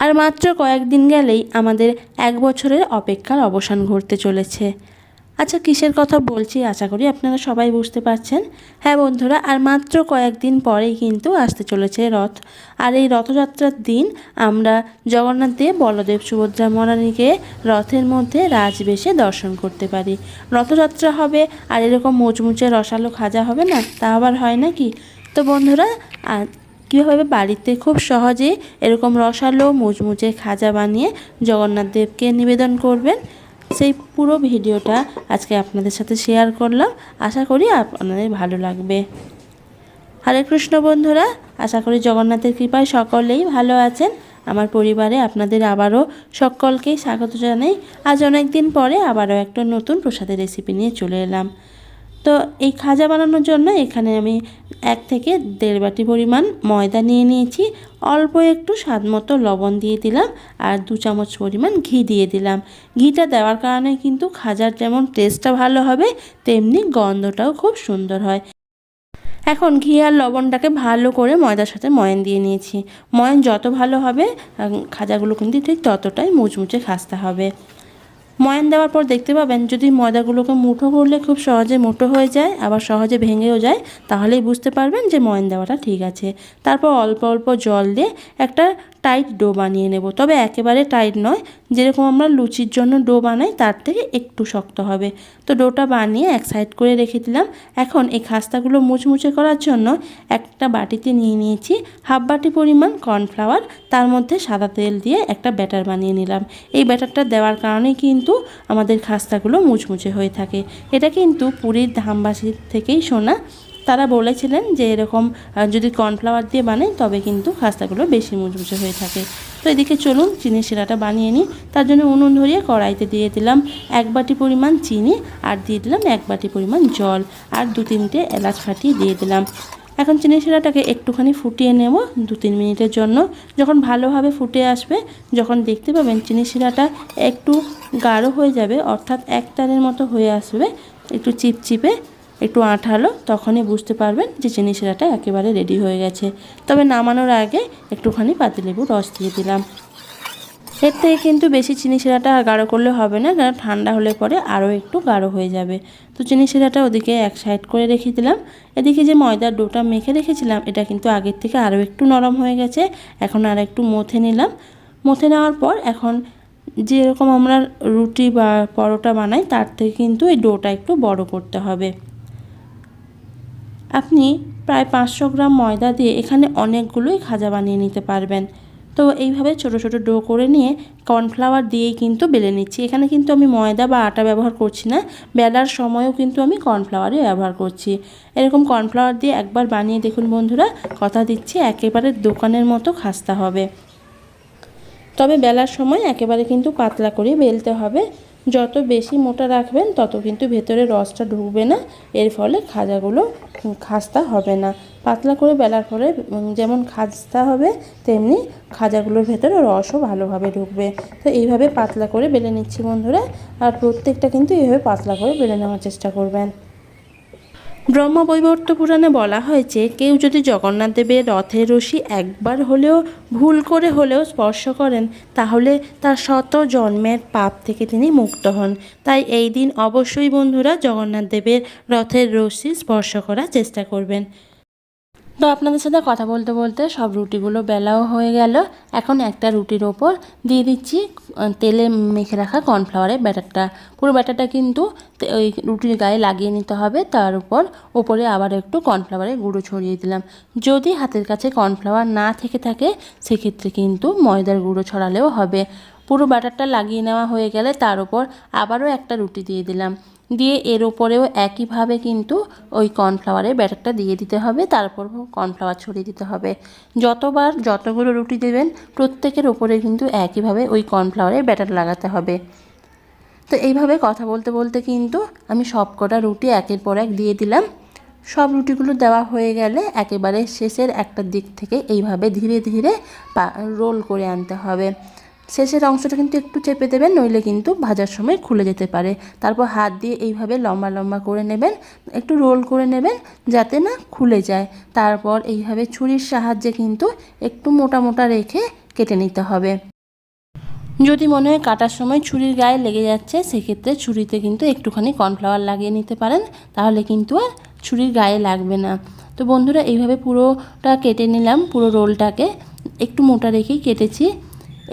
আর মাত্র কয়েকদিন গেলেই আমাদের এক বছরের অপেক্ষার অবসান ঘটতে চলেছে। আচ্ছা কিসের কথা বলছি আশা করি আপনারা সবাই বুঝতে পারছেন। হ্যাঁ বন্ধুরা, আর মাত্র কয়েকদিন পরেই কিন্তু আসতে চলেছে রথ। আর এই রথযাত্রার দিন আমরা জগন্নাথ দেব, বলদেব সুভদ্রা মহারানীকে রথের মধ্যে রাজবেশে দর্শন করতে পারি। রথযাত্রা হবে, আর এরকম মুচমুচে রসালো খাজা হবে না? তা আবার হয় নাকি? তো বন্ধুরা কীভাবে বাড়িতে খুব সহজে এরকম রসালো মুচমুচে খাজা বানিয়ে জগন্নাথ দেবকে নিবেদন করবেন। সেই পুরো ভিডিওটা আজকে আপনাদের সাথে শেয়ার করলাম। আশা করি আপনাদের ভালো লাগবে। হরে কৃষ্ণ বন্ধুরা, আশা করি জগন্নাথের কৃপায় সকলেই ভালো আছেন। আমার পরিবারে আপনাদের আবারও সকলকেই স্বাগত জানাই। আজ অনেক দিন পরে আবারও একটা নতুন প্রসাদের রেসিপি নিয়ে চলে এলাম। তো এই খাজা বানানোর জন্য এখানে আমি এক থেকে দেড় বাটি পরিমাণ ময়দা নিয়ে নিয়েছি। অল্প একটু স্বাদ মতো লবণ দিয়ে দিলাম আর দু চামচ পরিমাণ ঘি দিয়ে দিলাম। ঘিটা দেওয়ার কারণে কিন্তু খাজার যেমন টেস্টটা ভালো হবে, তেমনি গন্ধটাও খুব সুন্দর হয়। এখন ঘি আর লবণটাকে ভালো করে ময়দার সাথে ময়ন দিয়ে নিয়েছি। ময়ন যত ভালো হবে খাজাগুলো কিন্তু ঠিক ততটাই মুচমুচে খাস্তা হবে। ময়ান দেওয়ার পর দেখতে পাবেন যদি ময়দাগুলোকে মুঠো করলে খুব সহজে মুঠো হয়ে যায়, আবার সহজে ভেঙেও যায়, তাহলেই বুঝতে পারবেন যে ময়ান দেওয়াটা ঠিক আছে। তারপর অল্প অল্প জল দিয়ে একটা টাইট ডো বানিয়ে নেব। তবে একেবারে টাইট নয়, যেরকম আমরা লুচির জন্য ডো বানাই, তার থেকে একটু শক্ত হবে। তো ডোটা বানিয়ে এক সাইড করে রেখে দিলাম। এখন এই খাস্তাগুলো মুচমুচে করার জন্য একটা বাটিতে নিয়ে নিয়েছি হাফ বাটি পরিমাণ কর্নফ্লাওয়ার, তার মধ্যে সাদা তেল দিয়ে একটা ব্যাটার বানিয়ে নিলাম। এই ব্যাটারটা দেওয়ার কারণেই কিন্তু আমাদের খাস্তাগুলো মুচমুচে হয়ে থাকে। এটা কিন্তু পুরীর ধামবাসীর থেকেই শোনা। তারা বলেছিলেন যে এরকম যদি কর্নফ্লাওয়ার দিয়ে বানাই, তবে কিন্তু খাস্তাগুলো বেশি মুচমুচে হয়ে থাকে। তো এদিকে চলুন চিনি শিরাটা বানিয়ে নিই। তার জন্য উনুন ধরিয়ে কড়াইতে দিয়ে দিলাম এক বাটি পরিমাণ চিনি আর দিয়ে দিলাম এক বাটি পরিমাণ জল আর দু তিনটে এলাচ ফাটিয়ে দিয়ে দিলাম। এখন চিনি শিরাটাকে একটুখানি ফুটিয়ে নেব দু তিন মিনিটের জন্য। যখন ভালোভাবে ফুটে আসবে, যখন দেখতে পাবেন চিনি শিরাটা একটু গাঢ় হয়ে যাবে, অর্থাৎ এক তারের মতো হয়ে আসবে, একটু চিপচিপে। একটু আঠালো, তখনই বুঝতে পারবেন যে চিনি শিরাটা একেবারে রেডি হয়ে গেছে। তবে নামানোর আগে একটুখানি পাতিলেবু রস দিয়ে দিলাম। এর থেকে কিন্তু বেশি চিনি শিরাটা গাঢ় করলে হবে না, কারণ ঠান্ডা হলে পরে আরও একটু গাঢ় হয়ে যাবে। তো চিনি শিরাটা ওদিকে এক সাইড করে রেখে দিলাম। এদিকে যে ময়দার ডোটা মেখে রেখেছিলাম, এটা কিন্তু আগের থেকে আরও একটু নরম হয়ে গেছে। এখন আর একটু মথে নিলাম। মথে নেওয়ার পর এখন যেরকম আমরা রুটি বা পরোটা বানাই, তার থেকে কিন্তু এই ডোটা একটু বড় করতে হবে। আপনি প্রায় পাঁচশো গ্রাম ময়দা দিয়ে এখানে অনেকগুলোই খাজা বানিয়ে নিতে পারবেন। তো এইভাবে ছোট ছোট ডো করে নিয়ে কর্নফ্লাওয়ার দিয়েই কিন্তু বেলে নিচ্ছি। এখানে কিন্তু আমি ময়দা বা আটা ব্যবহার করছি না, বেলার সময়ও কিন্তু আমি কর্নফ্লাওয়ারই ব্যবহার করছি। এরকম কর্নফ্লাওয়ার দিয়ে একবার বানিয়ে দেখুন বন্ধুরা, কথা দিচ্ছি, একেবারে দোকানের মতো খাস্তা হবে। তবে বেলার সময় একেবারে কিন্তু পাতলা করে বেলতে হবে। যত বেশি মোটা রাখবেন, তত কিন্তু ভেতরে রসটা ঢুকবে না। এর ফলে খাজাগুলো খাস্তা হবে না। পাতলা করে বেলার পরে যেমন খাস্তা হবে, তেমনি খাজাগুলোর ভেতরে রসও ভালোভাবে ঢুকবে। তো এইভাবে পাতলা করে বেলে নিচ্ছি বন্ধুরা। আর প্রত্যেকটা কিন্তু এইভাবে পাতলা করে বেলে নেওয়ার চেষ্টা করবেন। ব্রহ্মবৈবর্ত পুরাণে বলা হয়েছে, কেউ যদি জগন্নাথ দেবের রথের রশি একবার হলেও, ভুল করে হলেও স্পর্শ করেন, তাহলে তার শত জন্মের পাপ থেকে তিনি মুক্ত হন। তাই এই দিন অবশ্যই বন্ধুরা জগন্নাথ দেবের রথের রশি স্পর্শ করার চেষ্টা করবেন। তো আপনাদের সাথে কথা বলতে বলতে সব রুটিগুলো বেলাও হয়ে গেল। এখন একটা রুটির ওপর দিয়ে দিচ্ছি তেলে মেখে রাখা কর্নফ্লাওয়ারের ব্যাটারটা। পুরো ব্যাটারটা কিন্তু ওই রুটির গায়ে লাগিয়ে নিতে হবে। তার উপর ওপরে আবার একটু কর্নফ্লাওয়ারের গুঁড়ো ছড়িয়ে দিলাম। যদি হাতের কাছে কর্নফ্লাওয়ার না থেকে থাকে, সেক্ষেত্রে কিন্তু ময়দার গুঁড়ো ছড়ালেও হবে। পুরো ব্যাটারটা লাগিয়ে নেওয়া হয়ে গেলে তার উপর আবারও একটা রুটি দিয়ে দিলাম। দিয়ে এর ওপরেও একইভাবে কিন্তু ওই কর্নফ্লাওয়ারের ব্যাটারটা দিয়ে দিতে হবে, তারপর কর্নফ্লাওয়ার ছড়িয়ে দিতে হবে। যতবার যতগুলো রুটি দেবেন, প্রত্যেকের ওপরে কিন্তু একইভাবে ওই কর্নফ্লাওয়ারের ব্যাটার লাগাতে হবে। তো এইভাবে কথা বলতে বলতে কিন্তু আমি সবকটা রুটি একের পর এক দিয়ে দিলাম। সব রুটিগুলো দেওয়া হয়ে গেলে একেবারে শেষের একটা দিক থেকে এইভাবে ধীরে ধীরে রোল করে আনতে হবে। শেষের অংশটা কিন্তু একটু চেপে দেবেন, নইলে কিন্তু ভাজার সময় খুলে যেতে পারে। তারপর হাত দিয়ে এইভাবে লম্বা লম্বা করে নেবেন, একটু রোল করে নেবেন যাতে না খুলে যায়। তারপর এইভাবে ছুরির সাহায্যে কিন্তু একটু মোটা মোটা রেখে কেটে নিতে হবে। যদি মনে হয় কাটার সময় ছুরির গায়ে লেগে যাচ্ছে, সেক্ষেত্রে ছুরিতে কিন্তু একটুখানি কর্নফ্লাওয়ার লাগিয়ে নিতে পারেন, তাহলে কিন্তু আর ছুরির গায়ে লাগবে না। তো বন্ধুরা, এইভাবে পুরোটা কেটে নিলাম, পুরো রোলটাকে। একটু মোটা রেখেই কেটেছি।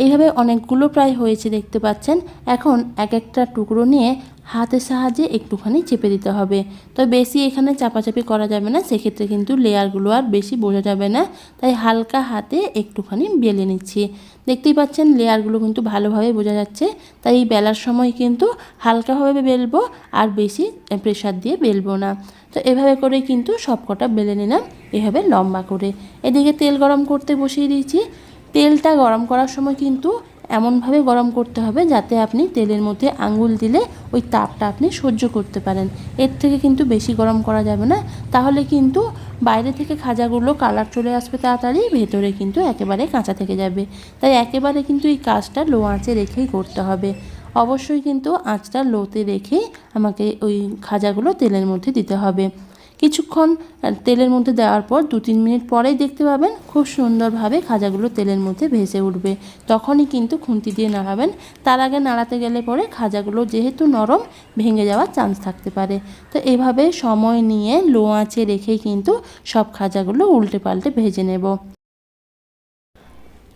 এইভাবে অনেকগুলো প্রায় হয়েছে দেখতে পাচ্ছেন। এখন এক একটা টুকরো নিয়ে হাতের সাহায্যে একটুখানি চেপে দিতে হবে। তো বেশি এখানে চাপাচাপি করা যাবে না, সেক্ষেত্রে কিন্তু লেয়ারগুলো আর বেশি বোঝা যাবে না। তাই হালকা হাতে একটুখানি বেলে নিচ্ছি। দেখতেই পাচ্ছেন লেয়ারগুলো কিন্তু ভালোভাবে বোঝা যাচ্ছে। তাই বেলার সময় কিন্তু হালকাভাবে বেলবো আর বেশি প্রেশার দিয়ে বেলবো না। তো এভাবে করে কিন্তু সবকটা বেলে নিলাম। এভাবে লম্বা করে। এদিকে তেল গরম করতে বসিয়ে দিয়েছি। তেলটা গরম করার সময় কিন্তু এমনভাবে গরম করতে হবে যাতে আপনি তেলের মধ্যে আঙ্গুল দিলে ওই তাপটা আপনি সহ্য করতে পারেন। এর থেকে কিন্তু বেশি গরম করা যাবে না। তাহলে কিন্তু বাইরে থেকে খাজাগুলো কালার চলে আসবে তাড়াতাড়ি, ভেতরে কিন্তু একেবারে কাঁচা থেকে যাবে। তাই একেবারে কিন্তু এই কাজটা লো আঁচে রেখেই করতে হবে। অবশ্যই কিন্তু আঁচটা লোতে রেখেই আমাকে ওই খাজাগুলো তেলের মধ্যে দিতে হবে। কিছুক্ষণ তেলের মধ্যে দেওয়ার পর দু তিন মিনিট পরেই দেখতে পাবেন খুব সুন্দরভাবে খাজাগুলো তেলের মধ্যে ভেসে উঠবে। তখনই কিন্তু খুন্তি দিয়ে নাড়াবেন। তার আগে নাড়াতে গেলে পরে খাজাগুলো যেহেতু নরম, ভেঙে যাওয়ার চান্স থাকতে পারে। তো এভাবে সময় নিয়ে লো আঁচে রেখেই কিন্তু সব খাজাগুলো উল্টে পাল্টে ভেজে নেব।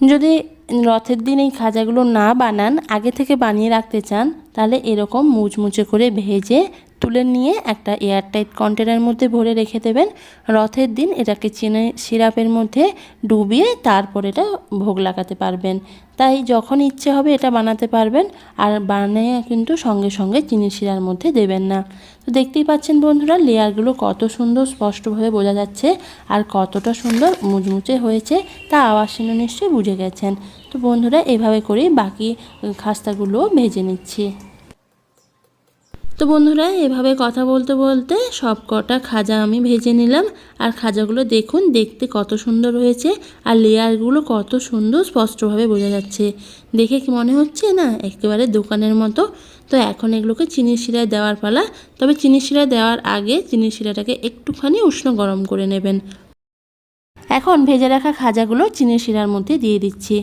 যদি রথের দিন এই খাজাগুলো না বানান, আগে থেকে বানিয়ে রাখতে চান, তাহলে এরকম মুচমুচে করে ভেজে তুলে নিয়ে একটা এয়ারটাইট কন্টেনারের মধ্যে ভরে রেখে দেবেন। রথের দিন এটাকে চিনে সিরাপের মধ্যে ডুবিয়ে তারপর এটা ভোগ লাগাতে পারবেন। তাই যখন ইচ্ছে হবে এটা বানাতে পারবেন, আর বানিয়ে কিন্তু সঙ্গে সঙ্গে চিনি শিরার মধ্যে দেবেন না। তো দেখতেই পাচ্ছেন বন্ধুরা, লেয়ারগুলো কত সুন্দর স্পষ্টভাবে বোঝা যাচ্ছে আর কতটা সুন্দর মুচমুচে হয়েছে তা আওয়াজ শুনে নিশ্চয়ই বুঝে গেছেন। তো বন্ধুরা, এভাবে করেই বাকি খাস্তাগুলোও ভেজে নিচ্ছি। তো বন্ধুরা, এভাবে কথা বলতে বলতে সব কটা খাজা আমি ভেজে নিলাম। আর খাজাগুলো দেখুন, দেখতে কত সুন্দর হয়েছে আর লেয়ারগুলো কত সুন্দর স্পষ্টভাবে বোঝা যাচ্ছে। দেখে কি মনে হচ্ছে না? একেবারে দোকানের মতো। তো এখন এগুলোকে চিনি শিরায় দেওয়ার পালা। তবে চিনি শিরা দেওয়ার আগে চিনি শিরাটাকে একটুখানি উষ্ণ গরম করে নেবেন। এখন ভেজে রাখা খাজাগুলো চিনি শিরার মধ্যে দিয়ে দিচ্ছি।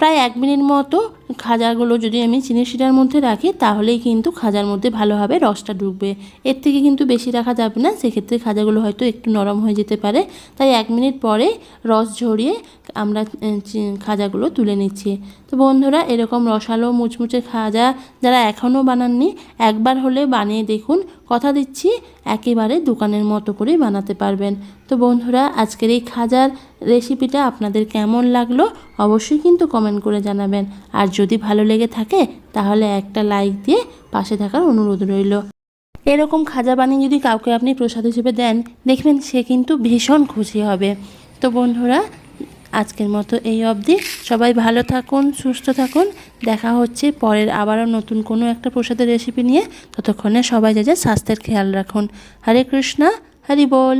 প্রায় এক মিনিট মতো খাজাগুলো যদি আমি চিনি শিরার মধ্যে রাখি, তাহলেই কিন্তু খাজার মধ্যে ভালোভাবে রসটা ঢুকবে এর থেকে কিন্তু বেশি রাখা যাবে না, সেক্ষেত্রে খাজাগুলো হয়তো একটু নরম হয়ে যেতে পারে। তাই এক মিনিট পরে রস ঝরিয়ে আমরা খাজাগুলো তুলে নিচ্ছি। তো বন্ধুরা, এরকম রসালো, মুচমুচে খাজা যারা এখনও বানাননি, একবার হলে বানিয়ে দেখুন। কথা দিচ্ছি, একেবারে দোকানের মতো করেই বানাতে পারবেন। তো বন্ধুরা, আজকের এই খাজার রেসিপিটা আপনাদের কেমন লাগল, অবশ্যই কিন্তু কমেন্ট করে জানাবেন। আর যদি ভালো লেগে থাকে, তাহলে একটা লাইক দিয়ে পাশে থাকার অনুরোধ রইল। এরকম খাজা বানিয়ে যদি কাউকে আপনি প্রসাদ হিসেবে দেন, দেখবেন সে কিন্তু ভীষণ খুশি হবে। তো বন্ধুরা, আজকের মতো এই অবধি। সবাই ভালো থাকুন, সুস্থ থাকুন। দেখা হচ্ছে পরের আবারও নতুন কোনো একটা প্রসাদের রেসিপি নিয়ে। ততক্ষণে সবাই যা যা স্বাস্থ্যের খেয়াল রাখুন। হরে কৃষ্ণা, হরি বল।